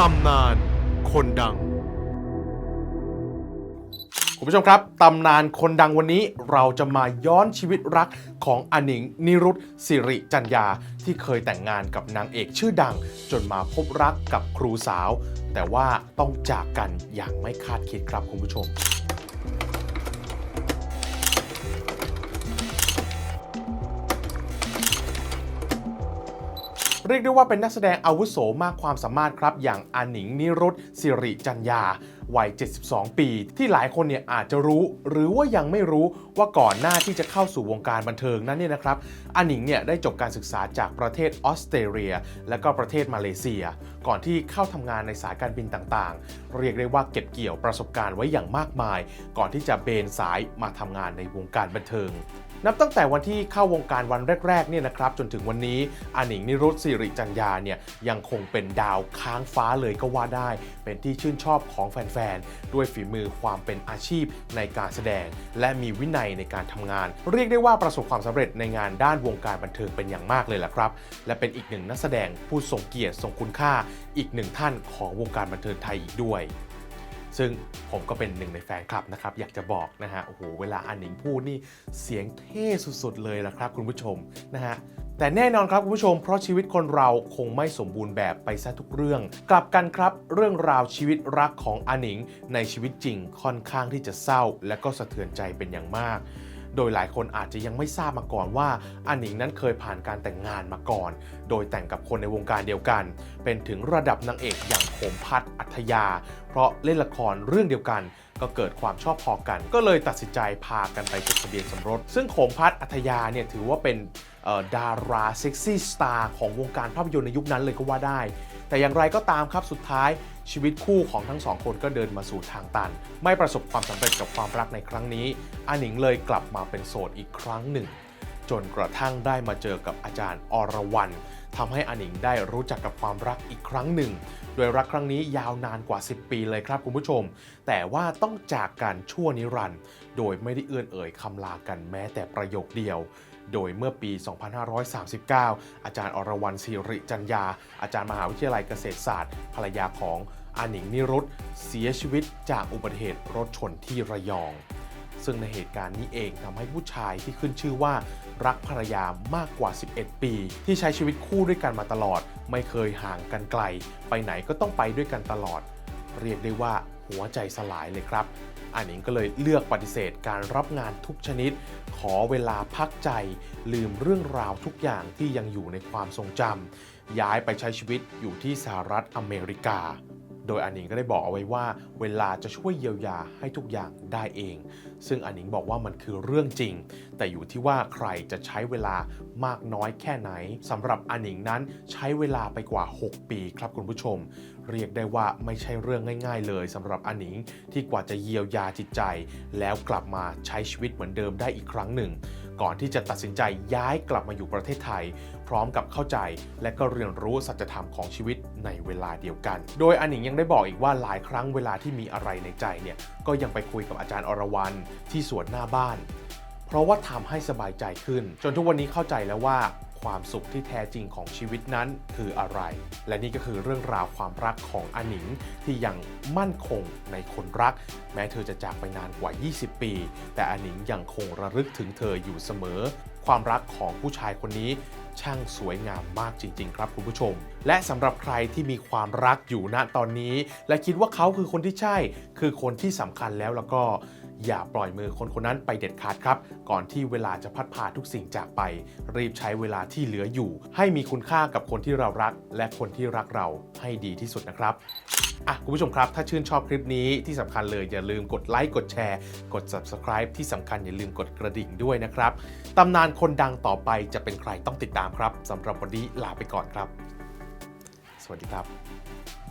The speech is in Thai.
ตำนานคนดัง คุณผู้ชมครับ ตำนานคนดังวันนี้เราจะมาย้อนชีวิตรักของอนิงนิรุตสิริจัญญา ที่เคยแต่งงานกับนางเอกชื่อดัง จนมาพบรักกับครูสาว แต่ว่าต้องจากกันอย่างไม่คาดคิดครับคุณผู้ชม เรียกได้ว่าเป็นนักแสดงอาวุโสมากความสามารถครับ อย่างอานิงนิรุตสิริจัญญา วัย 72 ปี ที่หลายคนเนี่ยอาจจะรู้ หรือว่ายังไม่รู้ว่าก่อนหน้าที่จะเข้าสู่วงการบันเทิงนั้นเนี่ยนะครับอาหนิงเนี่ยได้จบการศึกษาจากประเทศออสเตรเลีย และก็ประเทศมาเลเซีย ก่อนที่เข้าทำงานในสายการบินต่างๆ เรียกได้ว่าเก็บเกี่ยวประสบการณ์ไว้อย่างมากมาย ก่อนที่จะเบนสายมาทำงานในวงการบันเทิงนับตั้งแต่วันที่เข้าวงการวันแรกๆเนี่ยนะครับจนถึงวันนี้อาหนิงนิรุตสิริจัญญาเนี่ยยังคงเป็นดาวค้างฟ้าเลยก็ว่าได้ เป็นที่ชื่นชอบของแฟนๆ ด้วยฝีมือความเป็นอาชีพในการแสดง และมีวินัยในการทำงาน เรียกได้ว่าประสบความสำเร็จในงานด้านวงการบันเทิงเป็นอย่างมากเลยล่ะครับ และเป็นอีกหนึ่งนักแสดงผู้ทรงเกียรติทรงคุณค่า อีกหนึ่งท่านของวงการบันเทิงไทยอีกด้วยซึ่งผมก็เป็นหนึ่งในแฟนคลับนะครับ อยากจะบอกนะฮะ โอ้โห เวลาอันหนิงพูดนี่เสียงเท่สุดๆเลยล่ะครับคุณผู้ชมนะฮะแต่แน่นอนครับคุณผู้ชมเพราะชีวิตคนเราคงไม่สมบูรณ์แบบไปซะทุกเรื่อง กลับกันครับ เรื่องราวชีวิตรักของอาหนิง ในชีวิตจริงค่อนข้างที่จะเศร้า และก็สะเทือนใจเป็นอย่างมาก โดยหลายคนอาจจะยังไม่ทราบมาก่อนว่าอาหนิงนั้นเคยผ่านการแต่งงานมาก่อน โดยแต่งกับคนในวงการเดียวกัน เป็นถึงระดับนางเอกอย่างโขมพัฒน์อัธยา เพราะเล่นละครเรื่องเดียวกันก็เกิดความชอบพอกัน ก็เลยตัดสินใจพากันไปจดทะเบียนสมรส ซึ่งโขมพัฒน์อัธยาเนี่ยถือว่าเป็น ดาราเซ็กซี่สตาร์ของวงการภาพยนตร์ในยุคนั้นเลยก็ว่าได้ แต่อย่างไรก็ตามครับสุดท้ายชีวิตคู่ของทั้งสองคนก็เดินมาสู่ทางตัน ไม่ประสบความสำเร็จกับความรักในครั้งนี้อาหนิงเลยกลับมาเป็นโสดอีกครั้งหนึ่ง จนกระทั่งได้มาเจอกับอาจารย์อรวรรณ ทำให้อานิงได้รู้จักกับความรักอีกครั้งหนึ่ง โดยรักครั้งนี้ยาวนานกว่า 10 ปีเลยครับคุณผู้ชม แต่ว่าต้องจากกันชั่วนิรันดร์โดยไม่ได้เอื้อนเอ่ยคำลากันแม้แต่ประโยคเดียวโดยเมื่อปี 2539 อาจารย์อรวรันศิริจัญญาอาจารย์มหาวิทยาลัยเกษตรศาสตร์ ภรรยาของอาหนิงนิรุตเสียชีวิตจากอุบัติเหตุรถชนที่ระยอง ซึ่งในเหตุการณ์นี้เองทำให้ผู้ชายที่ขึ้นชื่อว่า รักภรรยามากกว่า 11 ปี ที่ใช้ชีวิตคู่ด้วยกันมาตลอด ไม่เคยห่างกันไกล ไปไหนก็ต้องไปด้วยกันตลอด เรียกได้ว่าหัวใจสลายเลยครับอาหนิงก็เลยเลือกปฏิเสธการรับงานทุกชนิด ขอเวลาพักใจ ลืมเรื่องราวทุกอย่างที่ยังอยู่ในความทรงจำย้ายไปใช้ชีวิตอยู่ที่สหรัฐอเมริกา โดยอาหนิงก็ได้บอกเอาไว้ว่า เวลาจะช่วยเยียวยาให้ทุกอย่างได้เอง ซึ่งอาหนิงบอกว่ามันคือเรื่องจริง แต่อยู่ที่ว่าใครจะใช้เวลามากน้อยแค่ไหนสำหรับอาหนิงนั้นใช้เวลาไปกว่า 6 ปีครับคุณผู้ชม เรียกได้ว่าไม่ใช่เรื่องง่าย ๆ เลยสำหรับอาหนิงที่กว่าจะเยียวยาจิตใจ แล้วกลับมาใช้ชีวิตเหมือนเดิมได้อีกครั้งหนึ่ง ก่อนที่จะตัดสินใจย้ายกลับมาอยู่ประเทศไทย พร้อมกับเข้าใจ และก็เรียนรู้สัจธรรมของชีวิตในเวลาเดียวกัน โดยอาหนิงยังได้บอกอีกว่าหลายครั้งเวลาที่มีอะไรในใจเนี่ยก็ยังไปคุยกับอาจารย์อรวรันที่สวนหน้าบ้าน เพราะว่าทำให้สบายใจขึ้น จนทุกวันนี้เข้าใจแล้วว่าความสุขที่แท้จริงของชีวิตนั้นคืออะไร และนี่ก็คือเรื่องราวความรักของอาหนิงที่ยังมั่นคงในคนรัก แม้เธอจะจากไปนานกว่า 20 ปี แต่อาหนิงยังคงระลึกถึงเธออยู่เสมอ ความรักของผู้ชายคนนี้ช่างสวยงามมากจริง ๆ ครับคุณผู้ชม และสำหรับใครที่มีความรักอยู่ณตอนนี้ และคิดว่าเขาคือคนที่ใช่ คือคนที่สำคัญแล้วแล้วก็ อย่าปล่อยมือคนคนนั้นไปเด็ดขาดครับ ก่อนที่เวลาจะพัดพาทุกสิ่งจากไป รีบใช้เวลาที่เหลืออยู่ ให้มีคุณค่ากับคนที่เรารัก และคนที่รักเราให้ดีที่สุดนะครับอะคุณผู้ชมครับ ถ้าชื่นชอบคลิปนี้ที่สำคัญเลยอย่าลืมกดไลค์กดแชร์ กด subscribe ที่สำคัญอย่าลืมกดกระดิ่งด้วยนะครับตำนานคนดังต่อไปจะเป็นใครต้องติดตามครับสำหรับวันนี้ลาไปก่อนครับ สวัสดีครับ